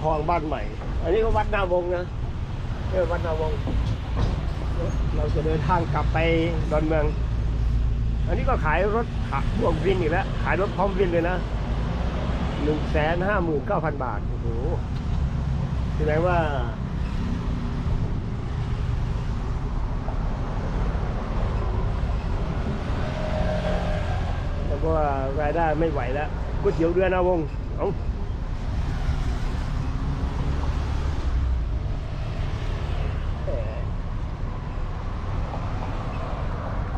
คลองบ้านใหม่ อันนี้ก็วัดนาวงนะเออวัดนาวง เราจะเดินทางกลับไปดอนเมือง อันนี้ก็ขายรถขับบวกวินอีกแล้ว ขายรถพร้อมวินเลยนะหนึ่งแสนห้าหมื่นเก้าพันบาท โอ้โหแสดงว่า แล้วก็รายได้ไม่ไหวแล้วก๋วยเตี๋ยวเรือนาวงศ์เอา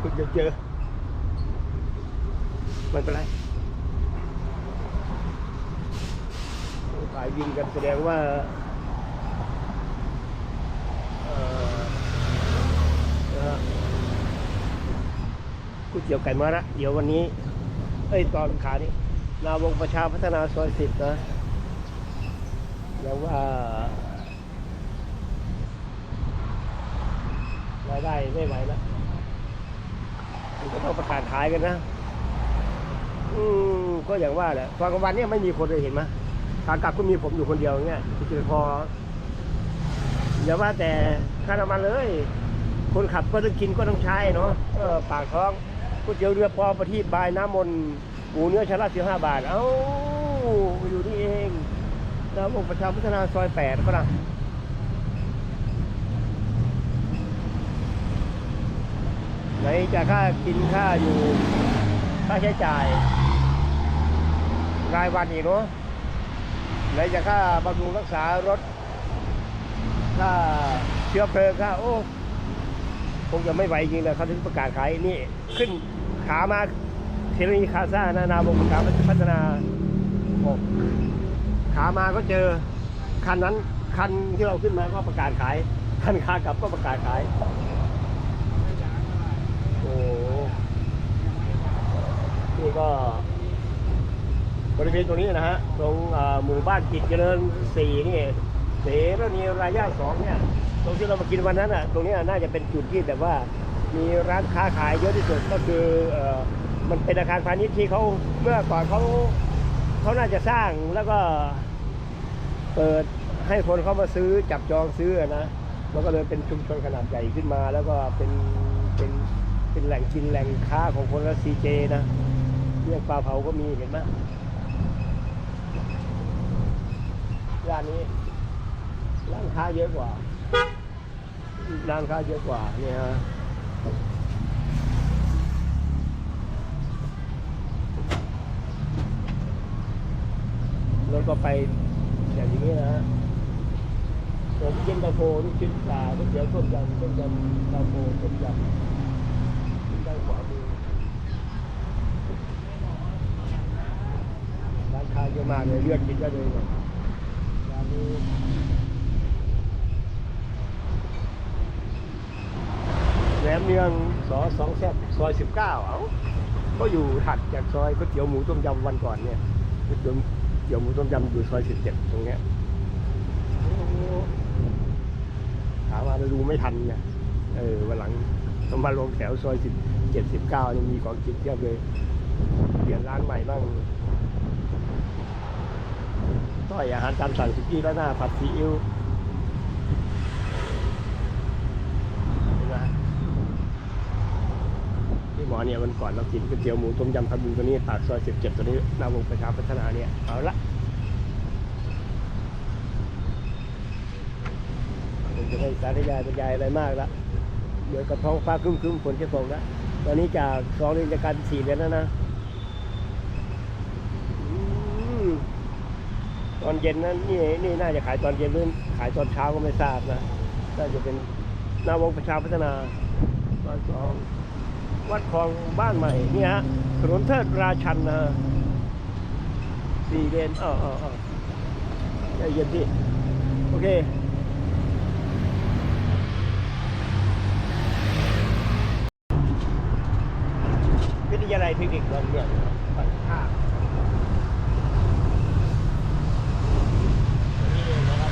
แหม จะเจอไม่เป็นไรขายยิงกันแสดงว่าก๋วยเตี๋ยวไก่มะระเดี๋ยววันนี้เอ้ยตอนขานี้นาวงประชาพัฒนาซอยสิบนะแล้วว่ารายได้ไม่ไหวแล้ว ก็ต้องประกาศขายกันนะ อืมก็อย่างว่าแหละตอนกลางวันเนี่ยไม่มีคนเลยเห็นไหมขากลับก็มีผมอยู่คนเดียวอย่างเงี้ยคือพออย่าว่าแต่ค่าน้ำมันเลย คนขับก็ต้องกินก็ต้องใช้เนาะปากท้องก๋วยเตี๋ยวเรือปอประทีปบายน้ำมนต์หมูเนื้อชาละสิบห้าบาท เอ้า อยู่นี่เองแล้ววงประชาพัฒนาซอยแปดก็นะ ไหนจะค่ากินค่าอยู่ ค่าใช้จ่าย รายวันอีกเนาะไหนจะค่าบำรุงรักษารถ ค่าเชื้อเพลิงค่าโอ้คงจะไม่ไหวจริงเลยเขาถึงประกาศขายนี่ขึ้นขามาเทเลนีคาซ่านานาบงกาศพัฒนาโอ้ขามาก็เจอคันนั้นคันที่เราขึ้นมาก็ประกาศขาย คันขากลับก็ประกาศขาย โอ้ นี่ก็ บริเวณตรงนี้นะฮะ ตรงหมู่บ้านจิตเจริญสี่นี่เสรณีรายย่าสองเนี่ย ตรงที่เรามากินวันนั้นอะ ตรงนี้น่าจะเป็นจุดที่แบบว่า มีร้านค้าขายเยอะที่สุดก็คืออมันเป็นอาคารพาณิชย์ที่เขาเมื่อก่อนเขาเขาน่าจะสร้างแล้วก็เปิดให้คนเข้ามาซื้อจับจองซื้อนะมันก็เลยเป็นชุมชนขนาดใหญ่ขึ้นมา แล้วก็เป็นเป็นเป็นแหล่งกินแหล่งค้าของคนละซีเจนะ เรื่องปลาเผาก็มีเห็นไหมร้านนี้ร้านค้าเยอะกว่าร้านค้าเยอะกว่าเนี่ยฮะแล้วก็ไปอย่างนี้นะฮะผมกินตาโฟลูกชิ้นปลาก๋วยเตี๋ยวต้มยำต้มยำตาโฟต้มยำกินได้านขวามือ ร้านเยอะมากเลยเลือกกินได้เลยเนี่ยร้านนี้แหนมเนืองสอสองแซบซอยสิบเก้าเอ้าก็อยู่ถัดจากซอยก๋วยเตี๋ยวหมูต้มยำวันก่อนเนี่ยก๋วยเตี๋ยวเตี๋ยวหมูต้มยำอยู่ซอยสิบเจ็ดตรงเนี้ยถามมาเราดูไม่ทันไงเออวันหลังต้องมาลงแถวซอยสิบเจ็ดสิบเก้านี่มีของกินเทียบเลย เปลี่ยนร้านใหม่บ้าง ต้อยอาหารตามสั่งสุกี้แล้วหน้าผัดซีอิ๊วนี่หมอเนี่ยวันก่อนเรากินก๋วยเตี๋ยวหมูต้มยำพันบุญตัวนี้ปากซอย17ตัวนี้นาวงประชาพัฒนาเนี่ยเอาละผมจะไม่สาธยายบรรยายอะไรมากละเดี๋ยวกับท้องฟ้าครึ้มๆฝนจะตกแล้วตอนนี้จากสองเดือนจะกลายเป็นสี่เดือนแล้วนะอืม ตอนเย็นนั้นนี่นี่น่าจะขายตอนเย็นหรือขายตอนเช้าก็ไม่ทราบนะน่าจะเป็นหนาวงประชาพัฒนาตอนสองวัดคลองบ้านใหม่นี่ฮะถนนเทิดราชันนะสี่เลนอ๋ออ๋ออ๋อใจเย็นดิโอเควิทยาลัยเทคนิคดอนเมืองฝั่งข้านี่เองนะครับ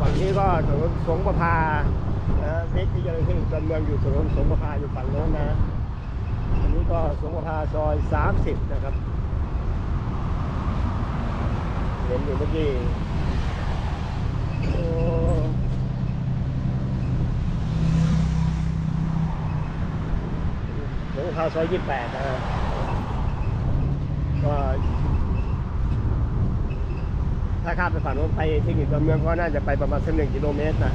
ฝั่งนี้ก็ถนน สงประพานะเพชรที่จะขึ้นดอนเมืองอยู่ถนนสงประพาอยู่ฝั่งโน้นนะอันนี้ก็สงขลาซอย 30 นะครับ เห็นอยู่เมื่อกี้โอ้สงขลาซอย 28 นะฮะก็ ถ้าข้ามไปฝั่งโน้นไปเทคนิคตัวเมืองก็น่าจะไปประมาณสักหนึ่งกิโลเมตรนะ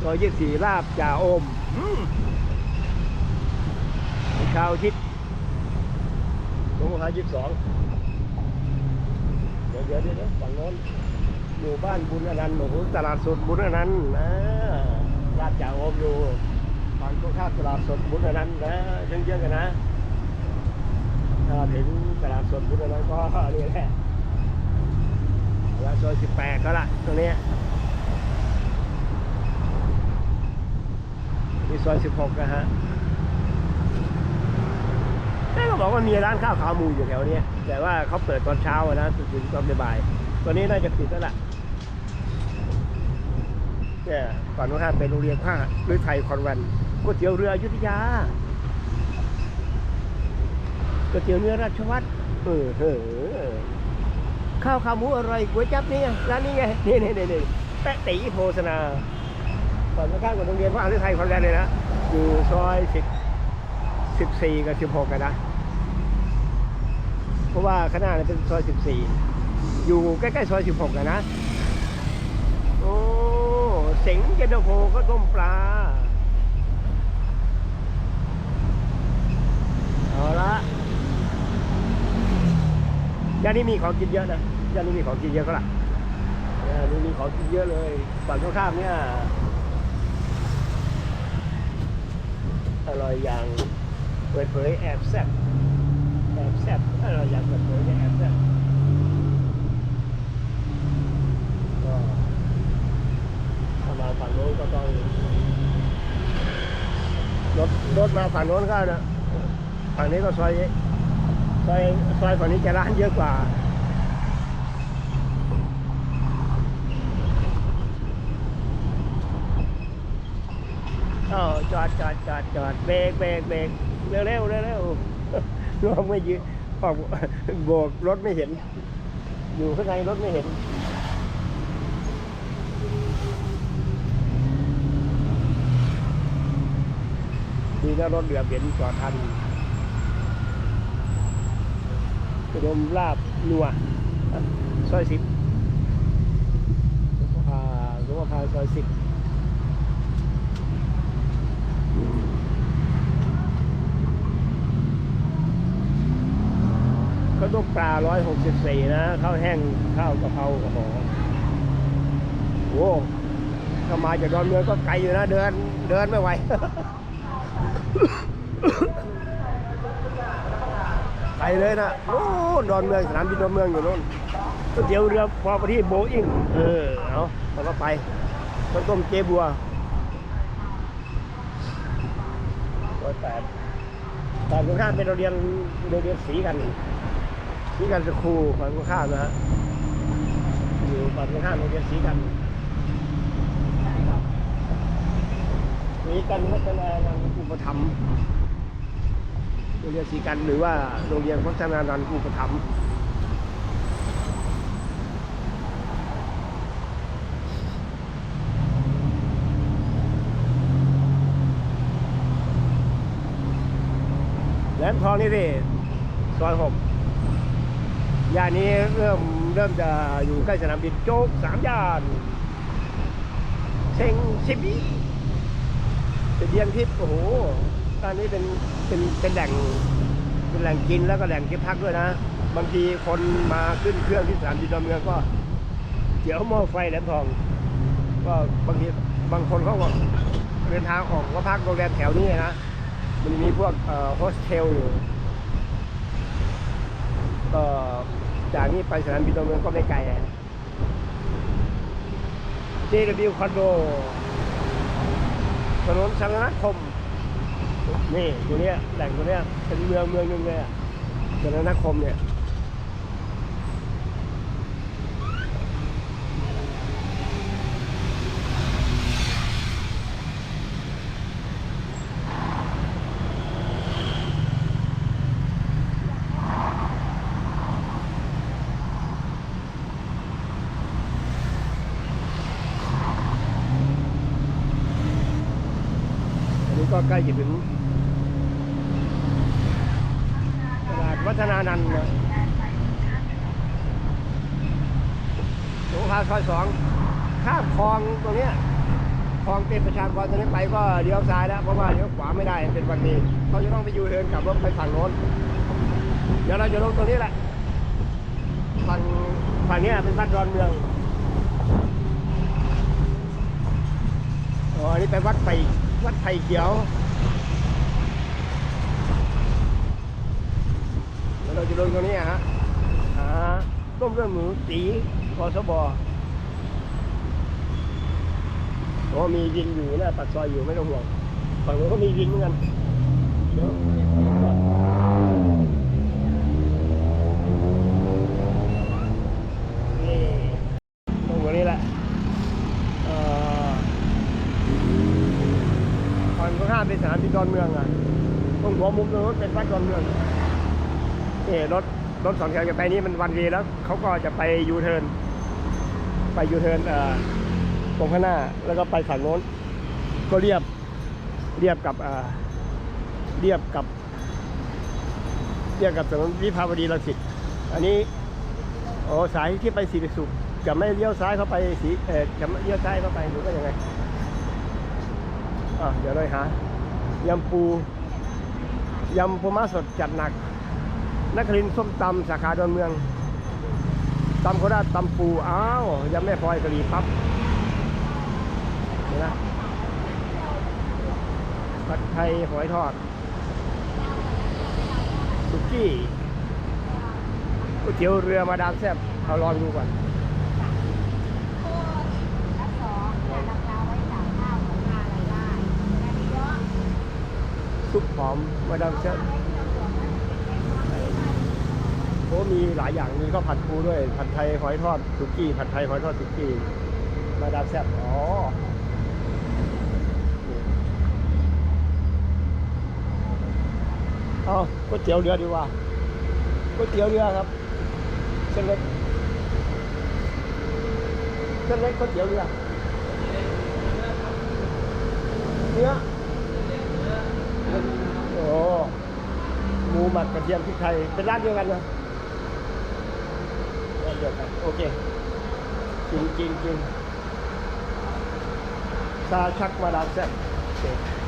ซอยยี่สี่ลาบจ่าโอมอืมชาวอาทิศสงขลายี่สิบสองเดี๋ยวเดี๋ยวเดี๋ยวฝั่งโน้น หมู่บ้านบุญอนันต์โอ้โหตลาดสดบุญอนันต์นะลาบจ่าโอมอยู่ฝั่งตรงข้ามตลาดสดบุญอนันต์นะเยอะๆกันนะถ้าถึงตลาดสดบุญอนันต์ก็นี่แหละแล้วซอยสิบแปดก็ละตรงนี้มีซอย16นะฮะแต่ก็บอกว่ามีร้านข้าวขาหมูอยู่แถวเนี้ยแต่ว่าเขาเปิดตอนเช้าอะนะถึงตอนบ่ายตอนนี้น่าจะปิดแล้วล่ะ เนี่ยฝั่งตรงข้าเป็นโรงเรียนผ้าหรือไทยคอนแวนก๋วยเตี๋ยวเรืออยุธยาก๋วยเตี๋ยวเนื้อราชวัตรเออเออข้าวขาหมูอร่อยก๋วยจั๊บนี่ไงร้านนี้ไงนี่นี่นี่นี่แปะตีโภชนาฝั่งตรงข้ามกับโรงเรียนพระอาทิตย์ไทยคอนแลนเลยนะอยู่ซอยสิบสิบสี่กับสิบหกกันนะเพราะว่าข้างหน้าเนี่ยเป็นซอยสิบสี่อยู่ใกล้ๆซอยสิบหกกันนะ เสงเจนโฟก็ต้มปลา เอาละย่านนี้มีของกินเยอะนะย่านนี้มีของกินเยอะก็ล่ะย่านนี้มีของกินเยอะเลยฝั่งข้ามเนี่ยอร่อยอย่างเปิดเผยแอบแซ่บแอบแซ่บอร่อยอย่างเปิดเผยเนี่ยแอบแซ่บก็ถ้า มาฝั่งโน้นก็ต้องรถรถมาฝั่งโน้นก็นะฝั่งนี้ก็ซอยซอยซอยฝั่งนี้จะร้านเยอะกว่าอ้าจอดจอดจอดจอดเบรกเบรกเบรกเร็วเร็วเร็วรวรถไม่ยืนออกโบกรถไม่เห็น อยู่ข้างในรถไม่เห็น ดีนะรถเหลือเห็นจอดทันกระดมลาบนัวซอยสิบสุขภาสุขภาซอยสิบข้าต้มปลา164นะข้าวแห้งข้าวกะเพราโอ้โหโอ้ถ้ามาจากดอนเมืองก็ไกลอยู่นะ เดินเดินไม่ไหว ไกลเลยนะโอ้ดอนเมืองสนามบินดอนเมืองอยู่โน่นก๋วยเตี๋ยวเรือพอไปที่โบอิงเออเอาเราก็ไปข้าวต้มเจ๊บัวร้อยแปดตอนตรงข้ามเป็นโรงเรียนโรงเรียนสีกันสีกันสคูฝั่งตรงข้ามนะฮะอยู่ฝั่งตรงข้ามโรงเรียนสีกันสีกันพัฒนานัน ปถัมภ์โรงเรียนสีกันหรือว่าโรงเรียนพัฒนานันอุปถัมภ์แหลมทองนี่ดิซอยหกย่านนี้เริ่มเริ่มจะอยู่ใกล้สนามบินโจ๊กสามย่านเชงซิบี เป็นเดียนทิพย์โอ้โหตอนนี้เป็นเป็นเป็นแหล่งเป็นแหล่งกินแล้วก็แหล่งที่พักด้วยนะ บางทีคนมาขึ้นเครื่องที่สนามบินดอนเมืองก็เดี๋ยวหม้อไฟแหลมทอง ก็บางทีบางคนเขาก็เดินทางออกก็พักโรงแรมแถวนี้นะ มันมีพวกโฮสเทลอยู่ก็จากนี้ไปสนามบินดอนเมืองก็ไม่ไกลอะ JW คอนโด นนสังนัคมนี่ตัวเนี้ยแหล่งตัวเนี้ยเป็นเมืองเมืองหนึงเลยอะสังนัคมเนี่ย ใกล้จะถึงตลาดวัฒนานันท์นะสงขลา ซอยสองข้ามคลองตรงเนี้ยคลองเป็นประชากรตรงนี้ไปก็เลี้ยวซ้ายแล้วเพราะว่าเลี้ยวขวาไม่ได้เป็นวันนี้เขาจะต้องไปยูเทิร์นกลับรถไปฝั่งโน้นเดี๋ยวเราจะลงตรงนี้แหละฝั่งฝั่งนี้เป็นวัดดอนเมืองอ๋ออันนี้เป็นวัดไผ่วัดไผ่เขียวเดี๋ยวเราจะลงตรงนี้ฮะอ่าต้มเลือดหมูตีกสบ โอ้มีวินอยู่นะปักซอยอยู่ไม่ต้องห่วงฝั่งนู้นก็มีวินเหมือนกันเดี๋ยวนี่ตรงนี้แหละเอ่อฝั่งข้ามเป็นสนามบินดอนเมืองอะตรงหัวมุมตรงนู้นเป็นวัดดอนเมืองนี่รถรถสองแถวจะไปนี่มันวันเวแล้วเขาก็จะไปยูเทิร์นไปยูเทิร์นเอ่อ ตรงข้างหน้า แล้วก็ไปฝั่งโน้น ก็เรียบเรียบกับอ่าเรียบกับ เรียบกับถนนวิภาวดีรังสิตอันนี้โอ้สายที่ไปสีสุขจะไม่เลี้ยวซ้ายเข้าไปสีเออจะไม่เลี้ยวซ้ายเข้าไปหรือว่ายังไงอะเดี๋ยวเราหายำปูยำปูม้าสดจัดหนักนักครินส้มตำสาขาดอนเมืองตำโคราชตำปูอ้าวยำแม่พลอยกะหรี่ปั๊บ นไหมผัดไทยหอยทอด สุกี้ก๋วยเตี๋ยวเรือมาดามแซ่บเอาลองดูก่อนซุปหอมมาดามแซ่บโอ้มีหลายอย่างมีก็ผัดปูด้วย ผัดไทยหอยทอดสุกี้ ผัดไทยหอยทอดสุกี้ มาดามแซ่บอ๋อ เอาก๋วยเตี๋ยวเรือดีกว่าก๋วยเตี๋ยวเรือครับเส้นเล็กเส้นเล็กก๋วยเตี๋ยวเรือเนื้อโอ้หมูหมักกระเทียมพริกไทยเป็นร้านเดียวกันนะร้านเดียวกันโอเคกินกินกินซาชักมาดามแซ่บโอเค